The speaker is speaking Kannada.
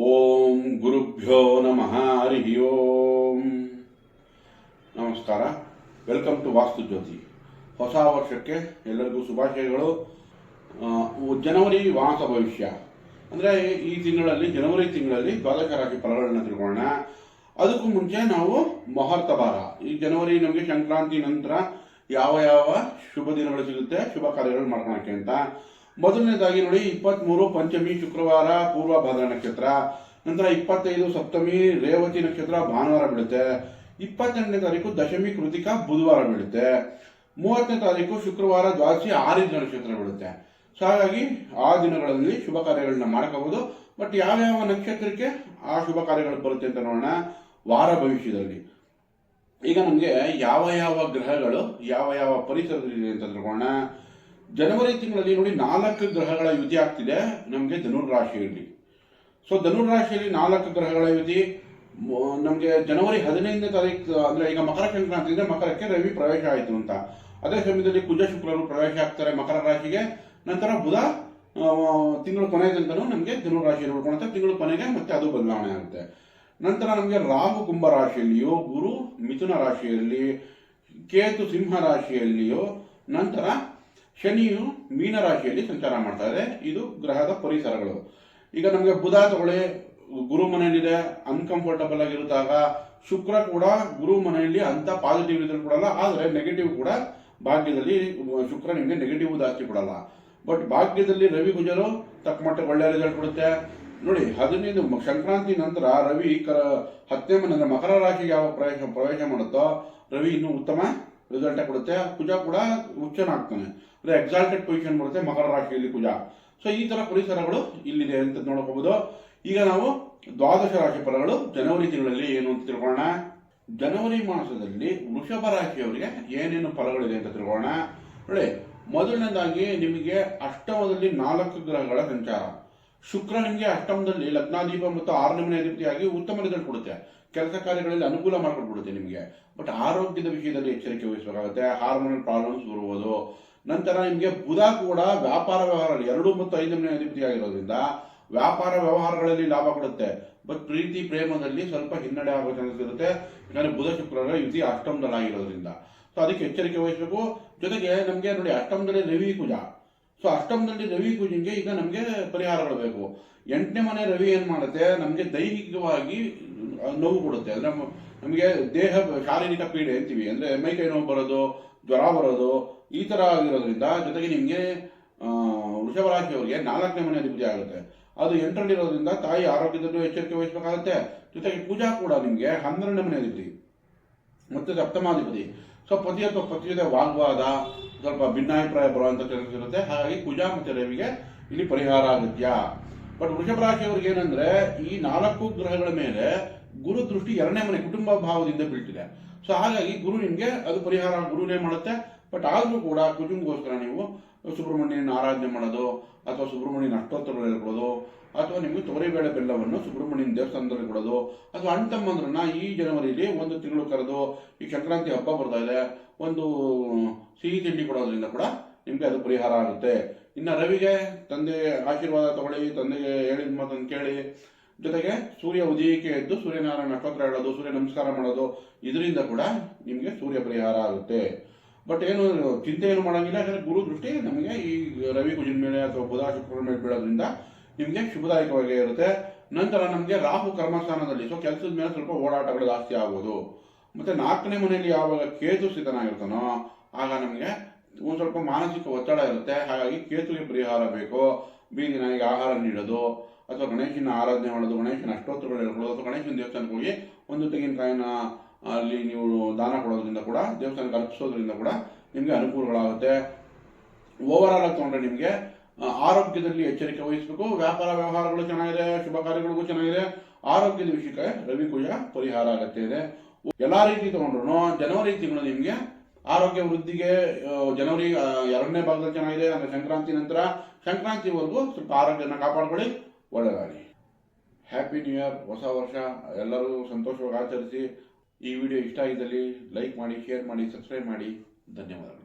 ಓಂ ಗುರುಭ್ಯೋ ನಮಃ ಹರಿ ಓಂ. ನಮಸ್ಕಾರ. Welcome to Vastu Jyothi. ಹೊಸ ವರ್ಷಕ್ಕೆ ಎಲ್ಲರಿಗೂ ಶುಭಾಶಯಗಳು. ಜನವರಿ ವಾಸ ಭವಿಷ್ಯ. ಅಂದರೆ ಈ ತಿಂಗಳಲ್ಲಿ, ಜನವರಿ ತಿಂಗಳಲ್ಲಿ ರಾಶಿ ಫಲಗಳನ್ನು ತಿಳ್ಕೊಳ್ಳೋಣ. ಅದಕ್ಕೂ ಮುಂಚೆ ನಾವು ಮುಹೂರ್ತ ಭಾರ. ಈ ಜನವರಿ ನಮಗೆ ಸಂಕ್ರಾಂತಿ ನಂತರ ಯಾವ ಯಾವ ಶುಭ ದಿನಗಳು ಸಿಗುತ್ತೆ, ಶುಭ ಕಾರ್ಯಗಳು ಮಾಡ್ಕೊಳಕ್ಕೆ ಅಂತ. ಮೊದಲನೇದಾಗಿ ನೋಡಿ, ಇಪ್ಪತ್ಮೂರು ಪಂಚಮಿ ಶುಕ್ರವಾರ ಪೂರ್ವ ಭಾದ್ರ ನಕ್ಷತ್ರ, ನಂತರ ಇಪ್ಪತ್ತೈದು ಸಪ್ತಮಿ ರೇವತಿ ನಕ್ಷತ್ರ ಭಾನುವಾರ ಬೀಳುತ್ತೆ. ಇಪ್ಪತ್ತೆಂಟನೇ ತಾರೀಕು ದಶಮಿ ಕೃತಿಕ ಬುಧವಾರ ಬೀಳುತ್ತೆ. ಮೂವತ್ತನೇ ತಾರೀಕು ಶುಕ್ರವಾರ ದ್ವಾದಶಿ ಆರಿದ ನಕ್ಷತ್ರ ಬೀಳುತ್ತೆ. ಸೊ, ಹಾಗಾಗಿ ಆ ದಿನಗಳಲ್ಲಿ ಶುಭ ಕಾರ್ಯಗಳನ್ನ ಮಾಡ್ಕೋಬಹುದು. ಬಟ್ ಯಾವ್ಯಾವ ನಕ್ಷತ್ರಕ್ಕೆ ಆ ಶುಭ ಕಾರ್ಯಗಳು ಬರುತ್ತೆ ಅಂತ ನೋಡೋಣ. ವಾರ ಭವಿಷ್ಯದಲ್ಲಿ. ಈಗ ನಮಗೆ ಯಾವ ಯಾವ ಗ್ರಹಗಳು, ಯಾವ ಯಾವ ಪರಿಸರದಲ್ಲಿದೆ ಅಂತ ತಿಳ್ಕೊಳ್ಳೋಣ. ಜನವರಿ ತಿಂಗಳಲ್ಲಿ ನೋಡಿ ನಾಲ್ಕು ಗ್ರಹಗಳ ಯುತಿ ಆಗ್ತಿದೆ, ನಮಗೆ ಧನುರ್ ರಾಶಿಯಲ್ಲಿ ಸೊ ಧನುರ್ ರಾಶಿಯಲ್ಲಿ ನಾಲ್ಕು ಗ್ರಹಗಳ ಯುತಿ ನಮಗೆ ಜನವರಿ ಹದಿನೈದನೇ ತಾರೀಕು ಅಂದರೆ ಈಗ ಮಕರ ಸಂಕ್ರಾಂತಿ ಇದೆ, ಮಕರಕ್ಕೆ ರವಿ ಪ್ರವೇಶ ಆಯಿತು ಅಂತ. ಅದೇ ಸಮಯದಲ್ಲಿ ಕುಜ ಶುಕ್ರರು ಪ್ರವೇಶ ಆಗ್ತಾರೆ ಮಕರ ರಾಶಿಗೆ. ನಂತರ ಬುಧ ತಿಂಗಳ ಕೊನೆ ತನಕನೂ ನಮಗೆ ಧನುರ್ ರಾಶಿಯಲ್ಲಿ ತಿಂಗಳ ಕೊನೆಗೆ ಮತ್ತೆ ಅದು ಬದಲಾವಣೆ ಆಗುತ್ತೆ. ನಂತರ ನಮಗೆ ರಾಹು ಕುಂಭ ರಾಶಿಯಲ್ಲಿಯೋ, ಗುರು ಮಿಥುನ ರಾಶಿಯಲ್ಲಿ ಕೇತು ಸಿಂಹ ರಾಶಿಯಲ್ಲಿಯೋ, ನಂತರ ಶನಿಯು ಮೀನ ರಾಶಿಯಲ್ಲಿ ಸಂಚಾರ ಮಾಡ್ತಾ ಇದೆ. ಇದು ಗ್ರಹದ ಪರಿಸರಗಳು. ಈಗ ನಮಗೆ ಬುಧ ತಗೊಳ್ಳಿ, ಗುರು ಮನೆಯಲ್ಲಿದೆ ಅನ್ಕಂಫರ್ಟಬಲ್ ಆಗಿರುತ್ತಾಗ ಶುಕ್ರ ಕೂಡ ಗುರು ಮನೆಯಲ್ಲಿ ಅಂತ ಪಾಸಿಟಿವ್ ರಿಸಲ್ಟ್ ಕೊಡಲ್ಲ, ಆದರೆ ನೆಗೆಟಿವ್ ಕೂಡ ಭಾಗ್ಯದಲ್ಲಿ ಶುಕ್ರ ನಿಮಗೆ ನೆಗೆಟಿವ್ ಜಾಸ್ತಿ ಕೊಡಲ್ಲ. ಬಟ್ ಭಾಗ್ಯದಲ್ಲಿ ರವಿ ಗುಜರು, ತಕ್ಕ ಮಟ್ಟ ಒಳ್ಳೆ ರಿಸಲ್ಟ್ ಕೊಡುತ್ತೆ. ನೋಡಿ, ಹದಿನೈದು ಸಂಕ್ರಾಂತಿ ನಂತರ ರವಿ ಕ, ಹತ್ತನೇ ಮನೆ ಮಕರ ರಾಶಿಗೆ ಯಾವ ಪ್ರವೇಶ ಪ್ರವೇಶ ಮಾಡುತ್ತೋ, ರವಿ ಇನ್ನೂ ಉತ್ತಮ ರಿಸಲ್ಟ್ ಕೊಡುತ್ತೆ. ಕುಜ ಕೂಡ ಉಚ್ಚನಾಗ್ತಾನೆ ಅಂದ್ರೆ ಎಕ್ಸಾಲ್ಟೆಡ್ ಪೊಸಿಷನ್ ಬರುತ್ತೆ ಮಕರ ರಾಶಿಯಲ್ಲಿ ಕುಜ ಸೊ ಈ ತರ ಪರಿಸರಗಳು ಇಲ್ಲಿದೆ ಅಂತ ನೋಡಬಹುದು ಈಗ ನಾವು ದ್ವಾದಶ ರಾಶಿ ಫಲಗಳು ಜನವರಿ ತಿಂಗಳಲ್ಲಿ ಏನು ಅಂತ ತಿಳ್ಕೊಳ್ಳೋಣ. ಜನವರಿ ಮಾಸದಲ್ಲಿ ವೃಷಭ ರಾಶಿಯವರಿಗೆ ಏನೇನು ಫಲಗಳಿದೆ ಅಂತ ತಿಳ್ಕೊಳ್ಳೋಣ. ನೋಡಿ, ಮೊದಲನೇದಾಗಿ ನಿಮಗೆ ಅಷ್ಟಮದಲ್ಲಿ ನಾಲ್ಕು ಗ್ರಹಗಳ ಸಂಚಾರ. ಶುಕ್ರ ನಿಮಗೆ ಅಷ್ಟಮದಲ್ಲಿ ಲಗ್ನಾದೀಪ ಮತ್ತು ಆರನೇ ಮನೆ ಅಧಿಪತಿಯಾಗಿ ಉತ್ತಮ ರಿಸಲ್ಟ್ ಕೊಡುತ್ತೆ. ಕೆಲಸ ಕಾರ್ಯಗಳಲ್ಲಿ ಅನುಕೂಲ ಮಾಡ್ಕೊಂಡ್ಬಿಡುತ್ತೆ ನಿಮಗೆ. ಬಟ್ ಆರೋಗ್ಯದ ವಿಷಯದಲ್ಲಿ ಎಚ್ಚರಿಕೆ ವಹಿಸಬೇಕಾಗುತ್ತೆ. ಹಾರ್ಮೋನಲ್ ಪ್ರಾಬ್ಲಮ್ಸ್ ಬರ್ಬೋದು ನಂತರ ನಿಮಗೆ ಬುಧ ಕೂಡ ವ್ಯಾಪಾರ ವ್ಯವಹಾರ ಎರಡು ಮತ್ತು ಐದನೇ ಅಧಿಪತಿ ಆಗಿರೋದ್ರಿಂದ ವ್ಯಾಪಾರ ವ್ಯವಹಾರಗಳಲ್ಲಿ ಲಾಭ ಕೊಡುತ್ತೆ. ಬಟ್ ಪ್ರೀತಿ ಪ್ರೇಮದಲ್ಲಿ ಸ್ವಲ್ಪ ಹಿನ್ನಡೆ ಆಗೋ ಚಾನ್ಸಸ್ ಇರುತ್ತೆ. ಯಾಕಂದ್ರೆ ಬುಧ ಶುಕ್ರರ ಯುತಿ ಅಷ್ಟಮದಲ್ಲಾಗಿರೋದ್ರಿಂದ ಸೊ ಅದಕ್ಕೆ ಎಚ್ಚರಿಕೆ ವಹಿಸಬೇಕು. ಜೊತೆಗೆ ನಮಗೆ ನೋಡಿ ಅಷ್ಟಮದಲ್ಲಿ ರವಿ ಕುಜ ಸೊ ಅಷ್ಟಮದಲ್ಲಿ ರವಿ ಪೂಜೆಗೆ ಈಗ ನಮಗೆ ಪರಿಹಾರಗಳು ಬೇಕು. ಎಂಟನೇ ಮನೆ ರವಿ ಏನು ಮಾಡುತ್ತೆ? ನಮಗೆ ದೈಹಿಕವಾಗಿ ನೋವು ಕೊಡುತ್ತೆ. ಅಂದ್ರೆ ನಮಗೆ ದೇಹ, ಶಾರೀರಿಕ ಪೀಡೆ ಅಂತೀವಿ. ಅಂದ್ರೆ ಮೈ ಕೈ ನೋವು ಬರೋದು, ಜ್ವರ ಬರೋದು, ಈ ಥರ ಆಗಿರೋದ್ರಿಂದ ಜೊತೆಗೆ ನಿಮಗೆ ವೃಷಭ ರಾಶಿಯವರಿಗೆ ನಾಲ್ಕನೇ ಮನೆ ಅಧಿಪತಿ ಆಗುತ್ತೆ. ಅದು ಎಂಟರಲ್ಲಿರೋದ್ರಿಂದ ತಾಯಿ ಆರೋಗ್ಯದಲ್ಲೂ ಎಚ್ಚರಿಕೆ ವಹಿಸಬೇಕಾಗುತ್ತೆ. ಜೊತೆಗೆ ಪೂಜಾ ಕೂಡ ನಿಮಗೆ ಹನ್ನೆರಡನೇ ಮನೆ ಅಧಿಪತಿ ಮತ್ತೆ ಸಪ್ತಮಾಧಿಪತಿ. ಸೊ ಪತಿ ಅಥವಾ ಪತಿ ಜೊತೆ ವಾಗ್ವಾದ ಸ್ವಲ್ಪ ಭಿನ್ನಾಭಿಪ್ರಾಯ ಬರುವಂತ ಚಾನ್ಸಸ್ ಇರುತ್ತೆ ಹಾಗಾಗಿ ಕುಜ ಮತ್ತು ರವಿಗೆ ಇಲ್ಲಿ ಪರಿಹಾರ ಅಗತ್ಯ. ಬಟ್ ವೃಷಭ ರಾಶಿಯವ್ರಿಗೆ ಏನಂದ್ರೆ, ಈ ನಾಲ್ಕು ಗ್ರಹಗಳ ಮೇಲೆ ಗುರು ದೃಷ್ಟಿ ಎರಡನೇ ಮನೆ ಕುಟುಂಬ ಭಾವದಿಂದ ಬೀಳ್ತಿದೆ. ಸೊ ಹಾಗಾಗಿ ಗುರು ನಿಮ್ಗೆ ಅದು ಪರಿಹಾರ ಗುರುನೇ ಮಾಡುತ್ತೆ. ಬಟ್ ಆದರೂ ಕೂಡ ಕುಟುಂಬಗೋಸ್ಕರ ನೀವು ಸುಬ್ರಹ್ಮಣ್ಯನ ಆರಾಧನೆ ಮಾಡೋದು, ಅಥವಾ ಸುಬ್ರಹ್ಮಣ್ಯನ ಅಷ್ಟೋತ್ತರಗಳು ಹೇಳ್ಕೊಳ್ಳೋದು ಅಥವಾ ನಿಮಗೆ ತೊಗರಿಬೇಳೆ ಬೆಲ್ಲವನ್ನು ಸುಬ್ರಹ್ಮಣ್ಯನ ದೇವಸ್ಥಾನದಲ್ಲಿ ಕೊಡೋದು, ಅಥವಾ ಅಣ್ಣ ತಮ್ಮಂದ್ರನ್ನ ಈ ಜನವರಿಲಿ ಒಂದು ತಿಂಗಳು ಕರೆದು ಈ ಸಂಕ್ರಾಂತಿ ಹಬ್ಬ ಬರ್ತಾ ಇದೆ, ಒಂದು ಸಿಹಿ ತಿಂಡಿ ಕೊಡೋದ್ರಿಂದ ಕೂಡ ನಿಮಗೆ ಅದು ಪರಿಹಾರ ಆಗುತ್ತೆ. ಇನ್ನು ರವಿಗೆ ತಂದೆ ಆಶೀರ್ವಾದ ತಗೊಳ್ಳಿ, ತಂದೆಗೆ ಹೇಳಿದ ಮಾತನ್ನು ಕೇಳಿ. ಜೊತೆಗೆ ಸೂರ್ಯ ಉದಯಕ್ಕೆ ಎದ್ದು ಸೂರ್ಯನಾರಾಯಣ ನಕ್ಷತ್ರ ಹೇಳೋದು, ಸೂರ್ಯ ನಮಸ್ಕಾರ ಮಾಡೋದು, ಇದರಿಂದ ಕೂಡ ನಿಮಗೆ ಸೂರ್ಯ ಪರಿಹಾರ ಆಗುತ್ತೆ. ಬಟ್ ಏನು ಚಿಂತೆ ಏನು ಮಾಡಂಗಿಲ್ಲ. ಯಾಕಂದ್ರೆ ಗುರು ದೃಷ್ಟಿ ನಮಗೆ ಈ ರವಿ ಕುಜಿನ ಮೇಲೆ ಅಥವಾ ಬುಧ ಶುಕ್ರ ಮೇಲೆ ಬೀಳೋದ್ರಿಂದ ನಿಮಗೆ ಶುಭದಾಯಕವಾಗಿ ಇರುತ್ತೆ. ನಂತರ ನಮಗೆ ರಾಹು ಕರ್ಮಸ್ಥಾನದಲ್ಲಿ ಸೊ ಕೆಲಸದ ಮೇಲೆ ಸ್ವಲ್ಪ ಓಡಾಟಗಳು ಜಾಸ್ತಿ ಆಗೋದು. ಮತ್ತೆ ನಾಲ್ಕನೇ ಮನೆಯಲ್ಲಿ ಯಾವಾಗ ಕೇತು ಸ್ಥಿತನಾಗಿರ್ತಾನೋ, ಆಗ ನಮಗೆ ಒಂದು ಸ್ವಲ್ಪ ಮಾನಸಿಕ ಒತ್ತಡ ಇರುತ್ತೆ. ಹಾಗಾಗಿ ಕೇತುಗೆ ಪರಿಹಾರ ಬೇಕು. ನನಗೆ ಆಹಾರ ನೀಡೋದು, ಅಥವಾ ಗಣೇಶನ ಆರಾಧನೆ ಮಾಡೋದು, ಗಣೇಶನ ಅಷ್ಟೋತ್ತರಗಳು ಹೇಳ್ಕೊಳ್ಳೋದು ಅಥವಾ ಗಣೇಶನ ದೇವಸ್ಥಾನಕ್ಕೆ ಹೋಗಿ ಒಂದು ತೆಂಗಿನಕಾಯಿನ ಅಲ್ಲಿ ನೀವು ದಾನ ಕೊಡೋದ್ರಿಂದ ಕೂಡ ದೇವಸ್ಥಾನಕ್ಕೆ ಅರ್ಪಿಸೋದ್ರಿಂದ ಕೂಡ ನಿಮಗೆ ಅನುಕೂಲಗಳಾಗುತ್ತೆ. ಓವರ್ ಆಲ್ ತಗೊಂಡ್ರೆ ನಿಮಗೆ ಆರೋಗ್ಯದಲ್ಲಿ ಎಚ್ಚರಿಕೆ ವಹಿಸಬೇಕು. ವ್ಯಾಪಾರ ವ್ಯವಹಾರಗಳು ಚೆನ್ನಾಗಿದೆ, ಶುಭ ಕಾರ್ಯಗಳಿಗೂ ಚೆನ್ನಾಗಿದೆ. ಆರೋಗ್ಯದ ವಿಷಯಕ್ಕೆ ರವಿ ಕುಜ ಪರಿಹಾರ ಅಗತ್ಯ ಇದೆ. ಎಲ್ಲ ರೀತಿ ತಗೊಂಡ್ರು ಜನವರಿ ತಿಂಗಳು ನಿಮಗೆ ಆರೋಗ್ಯ ವೃದ್ಧಿಗೆ ಜನವರಿ ಎರಡನೇ ಭಾಗದಲ್ಲಿ ಚೆನ್ನಾಗಿದೆ, ಅಂದರೆ ಸಂಕ್ರಾಂತಿ ನಂತರ ಸಂಕ್ರಾಂತಿವರೆಗೂ ಸ್ವಲ್ಪ ಆರೋಗ್ಯನ ಕಾಪಾಡ್ಕೊಳ್ಳಿ. ಒಳ್ಳೆಯದಾಗಲಿ ಹ್ಯಾಪಿ ನ್ಯೂ ಇಯರ್ ಹೊಸ ವರ್ಷ, ಎಲ್ಲರೂ ಸಂತೋಷವಾಗಿ ಆಚರಿಸಿ. ಈ ವಿಡಿಯೋ ಇಷ್ಟ ಆಗಿದ್ದಲ್ಲಿ ಲೈಕ್ ಮಾಡಿ ಶೇರ್ ಮಾಡಿ ಸಬ್ಸ್ಕ್ರೈಬ್ ಮಾಡಿ. ಧನ್ಯವಾದಗಳು.